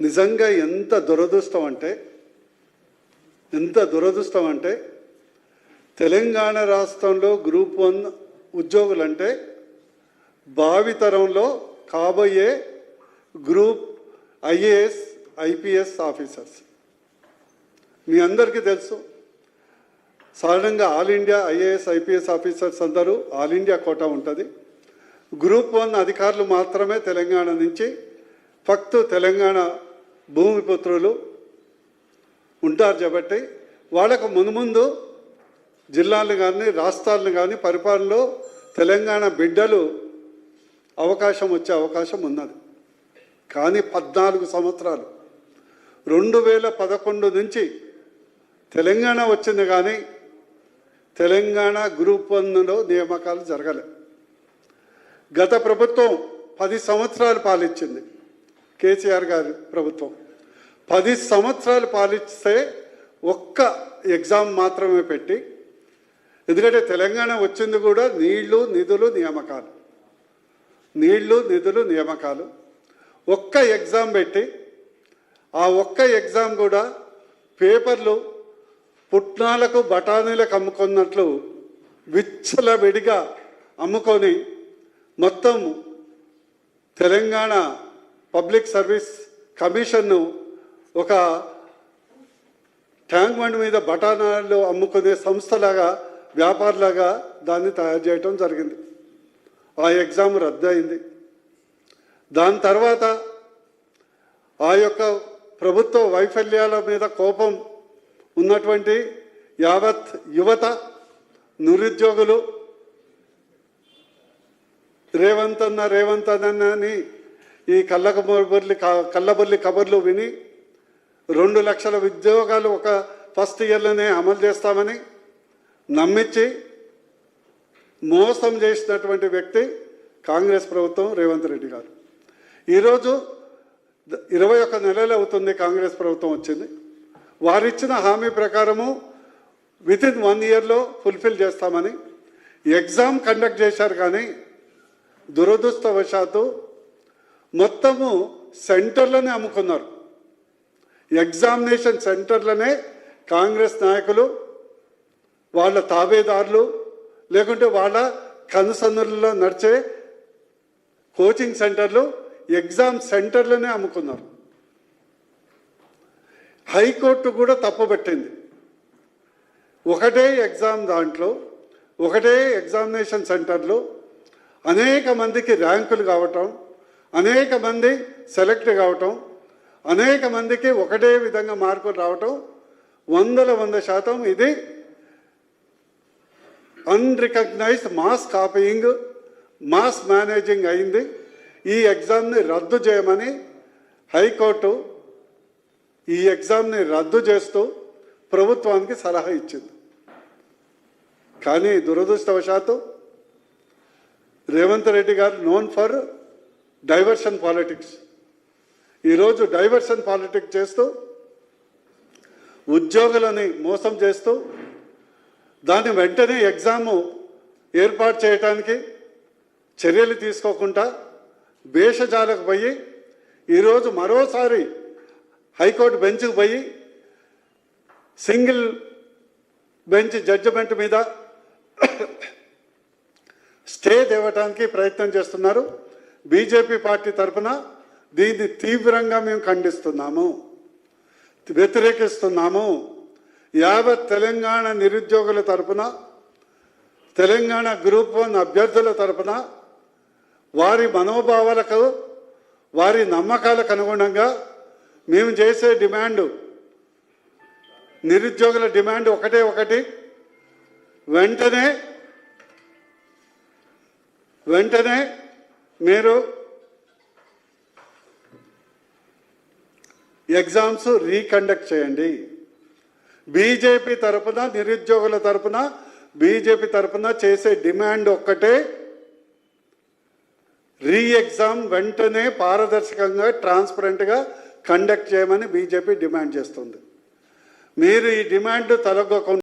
నిజంగా ఎంత దురదృష్టం అంటే ఎంత దురదృష్టం అంటే తెలంగాణ రాష్ట్రంలో గ్రూప్ వన్ ఉద్యోగులంటే భావితరంలో కాబోయే గ్రూప్ ఐఏఎస్ ఐపీఎస్ ఆఫీసర్స్. మీ అందరికీ తెలుసు సాధారణంగా all India IAS IPS officers అందరూ ఆల్ ఇండియా కోటా ఉంటుంది. గ్రూప్ వన్ అధికారులు మాత్రమే తెలంగాణ నుంచి ఫక్తు తెలంగాణ భూమిపుత్రులు ఉంటారు కాబట్టి వాళ్ళకు ముందు ముందు జిల్లాలను కానీ రాష్ట్రాలను కానీ పరిపాలనలో తెలంగాణ బిడ్డలు అవకాశం వచ్చే అవకాశం ఉన్నది. కానీ పద్నాలుగు సంవత్సరాలు. రెండు వేల పదకొండు నుంచి తెలంగాణ వచ్చింది కానీ తెలంగాణ గ్రూప్ వన్లో నియామకాలు జరగలే. గత ప్రభుత్వం పది సంవత్సరాలు పాలించింది కేసీఆర్ గారి ప్రభుత్వం. పది సంవత్సరాలు పాలిస్తే ఒక్క ఎగ్జామ్ మాత్రమే పెట్టి ఎందుకంటే తెలంగాణ వచ్చింది కూడా నీళ్ళు నిధులు నియామకాలు. నీళ్ళు నిధులు నియామకాలు. ఒక్క ఎగ్జామ్ పెట్టి ఆ ఒక్క ఎగ్జామ్ కూడా పేపర్లు పుట్నాలకు బఠానీలకు అమ్ముకున్నట్లు విచ్చలవిడిగా అమ్ముకొని మొత్తం తెలంగాణ పబ్లిక్ సర్వీస్ కమిషన్ను ఒక ట్యాంక్ బండ్ మీద బఠానాలు అమ్ముకునే సంస్థలాగా వ్యాపారలాగా దాన్ని తయారు చేయటం జరిగింది. ఆ ఎగ్జామ్ రద్దు అయింది. దాని తర్వాత ఆ యొక్క ప్రభుత్వ వైఫల్యాల మీద కోపం ఉన్నటువంటి యావత్ యువత నిరుద్యోగులు రేవంత్ అన్న రేవంత్ అన్న అని ఈ కళ్ళకబర్లి కళ్ళబొల్లి కబర్లు విని రెండు లక్షల ఉద్యోగాలు ఒక ఫస్ట్ ఇయర్లోనే అమలు చేస్తామని నమ్మించి మోసం చేసినటువంటి వ్యక్తి కాంగ్రెస్ ప్రభుత్వం రేవంత్ రెడ్డి గారు. ఈరోజు ఇరవై ఒక్క నెలలు అవుతుంది కాంగ్రెస్ ప్రభుత్వం వచ్చింది. వారిచ్చిన హామీ ప్రకారము విత్ ఇన్ వన్ ఇయర్లో ఫుల్ఫిల్ చేస్తామని ఎగ్జామ్ కండక్ట్ చేశారు కానీ దురదృష్టవశాత్తు మొత్తము సెంటర్లనే అమ్ముకున్నారు. ఎగ్జామినేషన్ సెంటర్లనే కాంగ్రెస్ నాయకులు వాళ్ళ తాబేదారులు లేకుంటే వాళ్ళ కనుసన్నులలో నడిచే కోచింగ్ సెంటర్లు ఎగ్జామ్ సెంటర్లనే అమ్ముకున్నారు. హైకోర్టు కూడా తప్పబట్టింది ఒకటే ఎగ్జామ్ దాంట్లో ఒకటే ఎగ్జామినేషన్ సెంటర్లో అనేక మందికి ర్యాంకులు కావటం అనేక మంది సెలెక్ట్ కావటం అనేక మందికి ఒకటే విధంగా మార్కులు రావటం వందల వంద శాతం ఇది unrecognised mass copying mass managing అయింది. ఈ ఎగ్జామ్ని రద్దు చేయమని హైకోర్టు ఈ ఎగ్జామ్ని రద్దు చేస్తూ ప్రభుత్వానికి సలహా ఇచ్చింది. కానీ దురదృష్టవశాత్తు Revanth Reddy garu known for diversion politics. ఈరోజు డైవర్షన్ పాలిటిక్స్ చేస్తూ ఉద్యోగులని మోసం చేస్తూ దాన్ని వెంటనే ఎగ్జాము ఏర్పాటు చేయటానికి చర్యలు తీసుకోకుండా భేషజాలకు పోయి ఈరోజు మరోసారి హైకోర్టు బెంచ్కి పోయి సింగిల్ బెంచ్ జడ్జిమెంట్ మీద స్టే తేవటానికి ప్రయత్నం చేస్తున్నారు. బీజేపీ పార్టీ తరఫున దీన్ని తీవ్రంగా మేము ఖండిస్తున్నాము వ్యతిరేకిస్తున్నాము. యావత్ తెలంగాణ నిరుద్యోగుల తరపున తెలంగాణ గ్రూప్ వన్ అభ్యర్థుల తరపున వారి మనోభావాలకు వారి నమ్మకాలకు అనుగుణంగా మేము చేసే డిమాండ్ నిరుద్యోగుల డిమాండ్ ఒకటే ఒకటి. వెంటనే వెంటనే మీరు ఎగ్జామ్స్ రీకండక్ట్ చేయండి. బీజేపీ తరపున నిరుద్యోగుల తరపున బీజేపీ తరపున చేసే డిమాండ్ ఒక్కటే. రీ ఎగ్జామ్ వెంటనే పారదర్శకంగా ట్రాన్స్పరెంట్గా కండక్ట్ చేయమని బీజేపీ డిమాండ్ చేస్తుంది. మీరు ఈ డిమాండ్ తలగకుండా